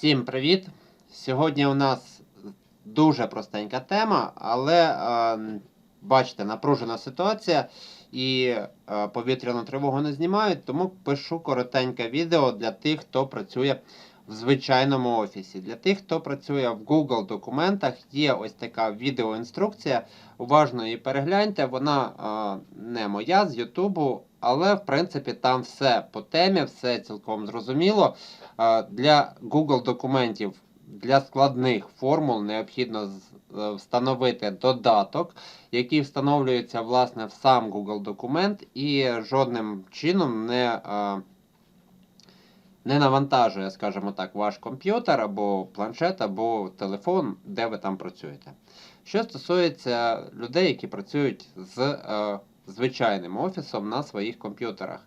Всім привіт! Сьогодні у нас дуже простенька тема, але е, бачите, напружена ситуація і е, повітряну тривогу не знімають, тому пишу коротеньке відео для тих, хто працює в звичайному офісі. Для тих, хто працює в Google документах, є ось така відеоінструкція. Уважно її перегляньте. Вона е, не моя з Ютубу, але в принципі там все по темі, все цілком зрозуміло. Е, Для Google документів для складних формул необхідно е, встановити додаток, який встановлюється власне в сам Google документ і жодним чином не, е, не навантажує, скажімо так, ваш комп'ютер або планшет, або телефон, де ви там працюєте. Що стосується людей, які працюють з е, звичайним офісом на своїх комп'ютерах.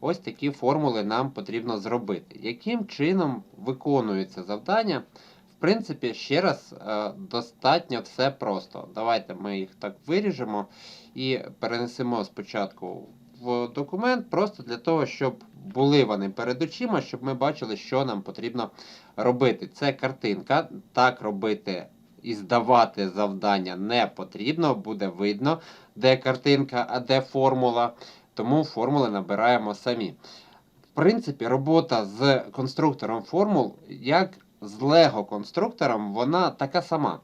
Ось такі формули нам потрібно зробити. Яким чином виконується завдання? В принципі, ще раз, е, достатньо все просто. Давайте ми їх так виріжемо і перенесемо спочатку в документ, просто для того, щоб були вони перед очима, щоб ми бачили, що нам потрібно робити. Це картинка. Так робити і здавати завдання не потрібно, буде видно, де картинка, а де формула тому формули набираємо самі. В принципі, робота з конструктором формул, як з Lego-конструктором, вона така сама.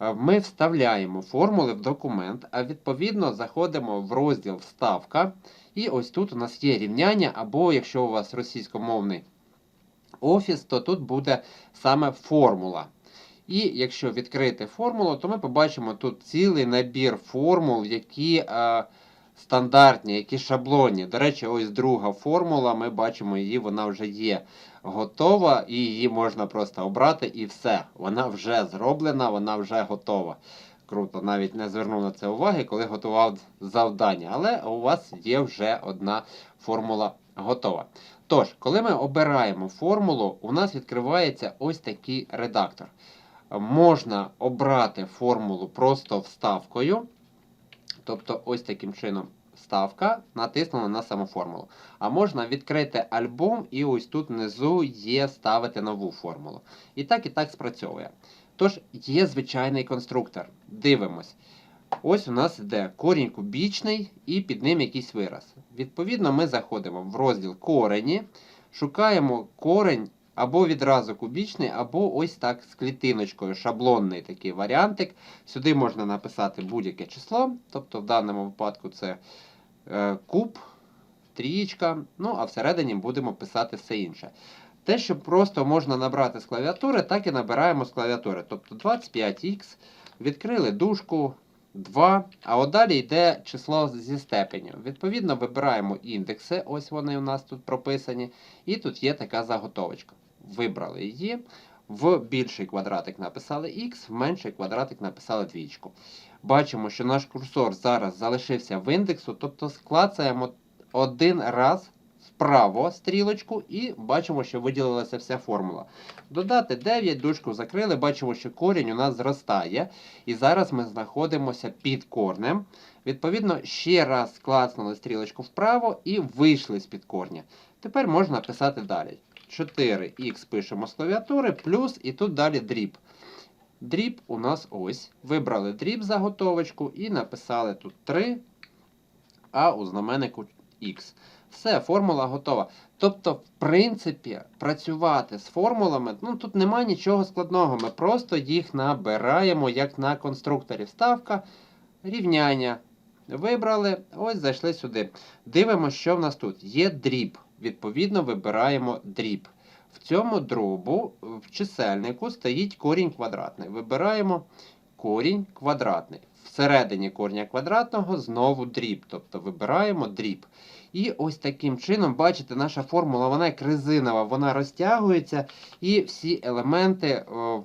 Ми вставляємо формули в документ, а відповідно заходимо в розділ Вставка. І ось тут у нас є рівняння, або якщо у вас російськомовний офіс, то тут буде саме формула. І якщо відкрити формулу, то ми побачимо тут цілий набір формул, які е, стандартні, які шаблонні. До речі, ось друга формула, ми бачимо її, вона вже є готова, і її можна просто обрати, і все. Вона вже зроблена, вона вже готова. Круто, навіть не звернув на це уваги, коли готував завдання. Але у вас є вже одна формула готова. Тож, коли ми обираємо формулу, у нас відкривається ось такий редактор. Можна обрати формулу просто вставкою. Тобто, ось таким чином вставка натиснула на саму формулу. А можна відкрити альбом, і ось тут внизу є ставити нову формулу. І так, і так спрацьовує. Тож, є звичайний конструктор. Дивимось. Ось у нас йде корінь кубічний і під ним якийсь вираз. Відповідно, ми заходимо в розділ корені, шукаємо корень або відразу кубічний, або ось так з клітиночкою, шаблонний такий варіантик. Сюди можна написати будь-яке число, тобто в даному випадку це куб, трієчка, ну а всередині будемо писати все інше. Те, що просто можна набрати з клавіатури, так і набираємо з клавіатури. Тобто 25х, відкрили дужку 2, а от далі йде число зі степеню. Відповідно, вибираємо індекси, ось вони у нас тут прописані, і тут є така заготовочка. Вибрали її. В більший квадратик написали x, в менший квадратик написали двічку. Бачимо, що наш курсор зараз залишився в індексу, тобто склацаємо один раз вправо стрілочку і бачимо, що виділилася вся формула. Додати 9, дужку закрили, бачимо, що корінь у нас зростає. І зараз ми знаходимося під корнем. Відповідно, ще раз клацнули стрілочку вправо і вийшли з-під корня. Тепер можна писати далі. 4х пишемо з клавіатури, плюс і тут далі дріб. Дріб у нас ось. Вибрали дріб заготовочку і написали тут 3, а у знаменнику х. Все, формула готова. Тобто, в принципі, працювати з формулами, ну тут немає нічого складного. Ми просто їх набираємо, як на конструкторі. Вставка, рівняння. Вибрали, ось зайшли сюди. Дивимося, що в нас тут. Є дріб. Відповідно, вибираємо дріб. В цьому дробу в чисельнику стоїть корінь квадратний. Вибираємо корінь квадратний. Всередині корня квадратного знову дріб. Тобто вибираємо дріб. І ось таким чином, бачите, наша формула, вона як резинова, вона розтягується, і всі елементи о,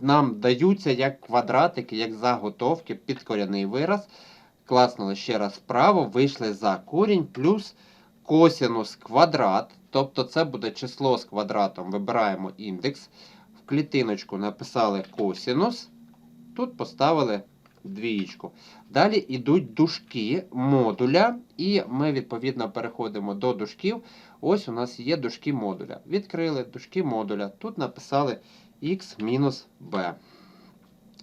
нам даються як квадратики, як заготовки, підкоряний вираз. Класнули ще раз вправо, вийшли за корінь, плюс косінус квадрат. Тобто це буде число з квадратом. Вибираємо індекс. В клітиночку написали косінус. Тут поставили двієчку. Далі йдуть дужки модуля, і ми відповідно переходимо до дужків. Ось у нас є дужки модуля. Відкрили дужки модуля. Тут написали x-b.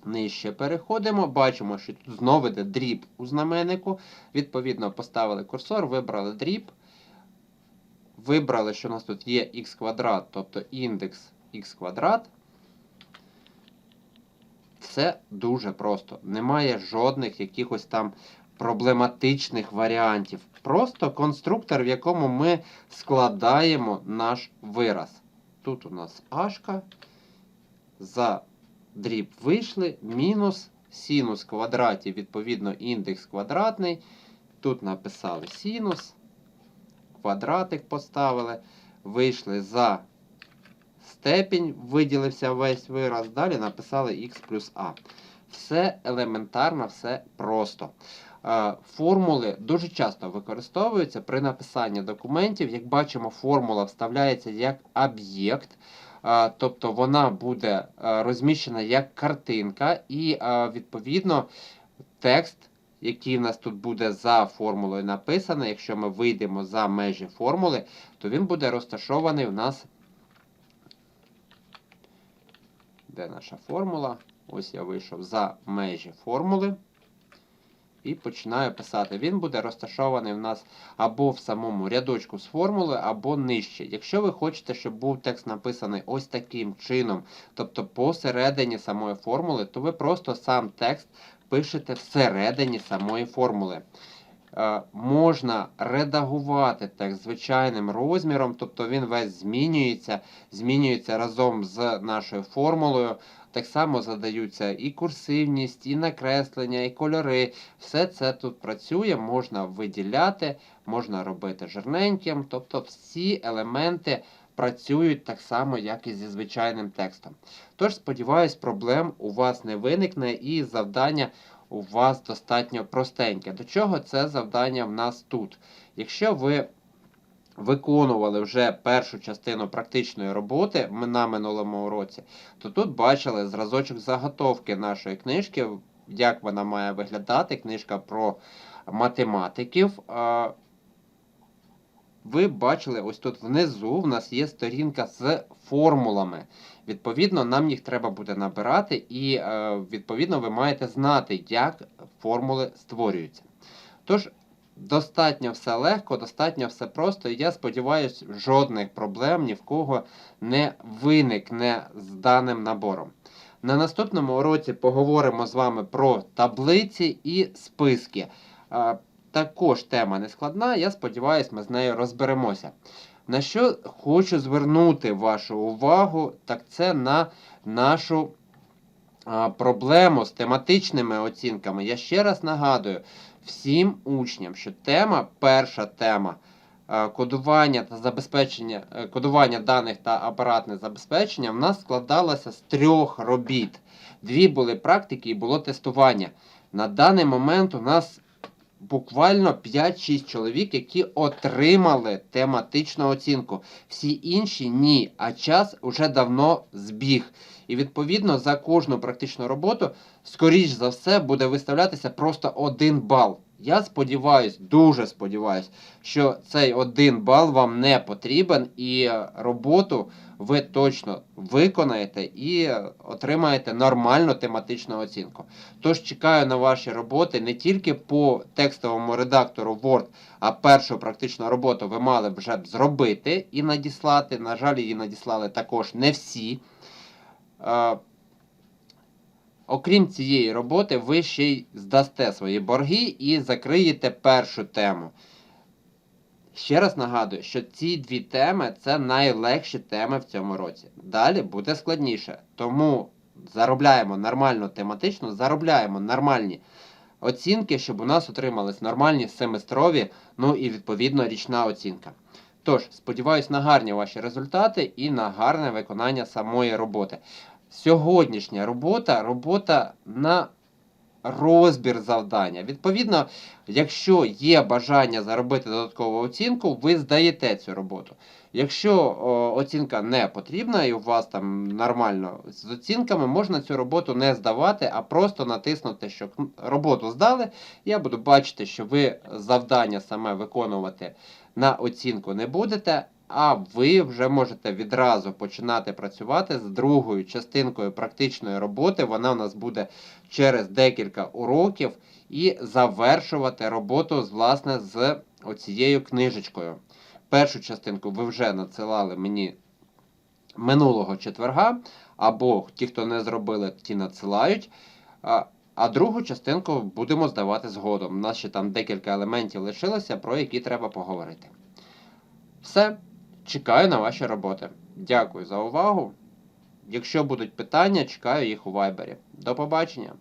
Нижче переходимо, бачимо, що тут знову йде дріб у знаменнику. Відповідно, поставили курсор, вибрали дріб. Вибрали, що у нас тут є х квадрат, тобто індекс х квадрат. Все дуже просто. Немає жодних якихось там проблематичних варіантів. Просто конструктор, в якому ми складаємо наш вираз. Тут у нас ашка. За дріб вийшли, мінус синус квадратів, відповідно, індекс квадратний. Тут написали синус, квадратик поставили, вийшли за степінь, виділився весь вираз, далі написали х плюс а. Все елементарно, все просто. Е, Формули дуже часто використовуються при написанні документів. Як бачимо, формула вставляється як об'єкт. Е, Тобто вона буде е, розміщена як картинка, і відповідно текст, який в нас тут буде за формулою написаний, якщо ми вийдемо за межі формули, то він буде розташований у нас. Де наша формула? Ось я вийшов за межі формули. І починаю писати. Він буде розташований в нас або в самому рядочку з формулою, або нижче. Якщо ви хочете, щоб був текст написаний ось таким чином, тобто посередині самої формули, то ви просто сам текст пишете всередині самої формули. Е, можна редагувати текст звичайним розміром, тобто він весь змінюється, змінюється разом з нашою формулою. Так само задаються і курсивність, і накреслення, і кольори. Все це тут працює, можна виділяти, можна робити жирненьким. Тобто всі елементи працюють так само, як і зі звичайним текстом. Тож, сподіваюсь, проблем у вас не виникне і завдання у вас достатньо простеньке. До чого це завдання в нас тут? Якщо ви виконували вже першу частину практичної роботи на минулому уроці, то тут бачили зразочок заготовки нашої книжки, як вона має виглядати, книжка про математиків. Ви бачили, ось тут внизу в нас є сторінка з формулами. Відповідно, нам їх треба буде набирати, і е, відповідно ви маєте знати, як формули створюються. Тож, достатньо все легко, достатньо все просто, і я сподіваюся, жодних проблем ні в кого не виникне з даним набором. На наступному уроці поговоримо з вами про таблиці і списки. Також тема не складна, я сподіваюся, ми з нею розберемося. На що хочу звернути вашу увагу, так це на нашу проблему з тематичними оцінками. Я ще раз нагадую всім учням, що тема, перша тема кодування та забезпечення, е, кодування даних та апаратне забезпечення в нас складалося з трьох робіт. Дві були практики і було тестування. На даний момент у нас буквально 5-6 чоловік, які отримали тематичну оцінку. Всі інші ні, а час уже давно збіг. І відповідно за кожну практичну роботу, скоріш за все, буде виставлятися просто один бал. Я сподіваюсь, дуже сподіваюсь, що цей один бал вам не потрібен, і роботу ви точно виконаєте і отримаєте нормальну тематичну оцінку. Тож чекаю на ваші роботи не тільки по текстовому редактору Word, а першу практичну роботу ви мали вже б зробити і надіслати. На жаль, її надіслали також не всі. Е, Окрім цієї роботи, ви ще й здасте свої борги і закриєте першу тему. Ще раз нагадую, що ці дві теми це найлегші теми в цьому році. Далі буде складніше. Тому заробляємо нормальну тематичну, заробляємо нормальні оцінки, щоб у нас отримались нормальні семестрові, ну і відповідно річна оцінка. Тож, сподіваюсь на гарні ваші результати і на гарне виконання самої роботи. Сьогоднішня робота робота на розбір завдання. Відповідно, якщо є бажання заробити додаткову оцінку, ви здаєте цю роботу. Якщо оцінка не потрібна і у вас там нормально з оцінками, можна цю роботу не здавати, а просто натиснути, що роботу здали. Я буду бачити, що ви завдання саме виконувати на оцінку не будете, а ви вже можете відразу починати працювати з другою частинкою практичної роботи. Вона у нас буде через декілька уроків і завершувати роботу власне з оцією книжечкою. Першу частинку ви вже надсилали мені минулого четверга, або ті, хто не зробили, ті надсилають. А другу частинку будемо здавати згодом. У нас ще там декілька елементів лишилося, про які треба поговорити. Все, чекаю на ваші роботи. Дякую за увагу. Якщо будуть питання, чекаю їх у вайбері. До побачення!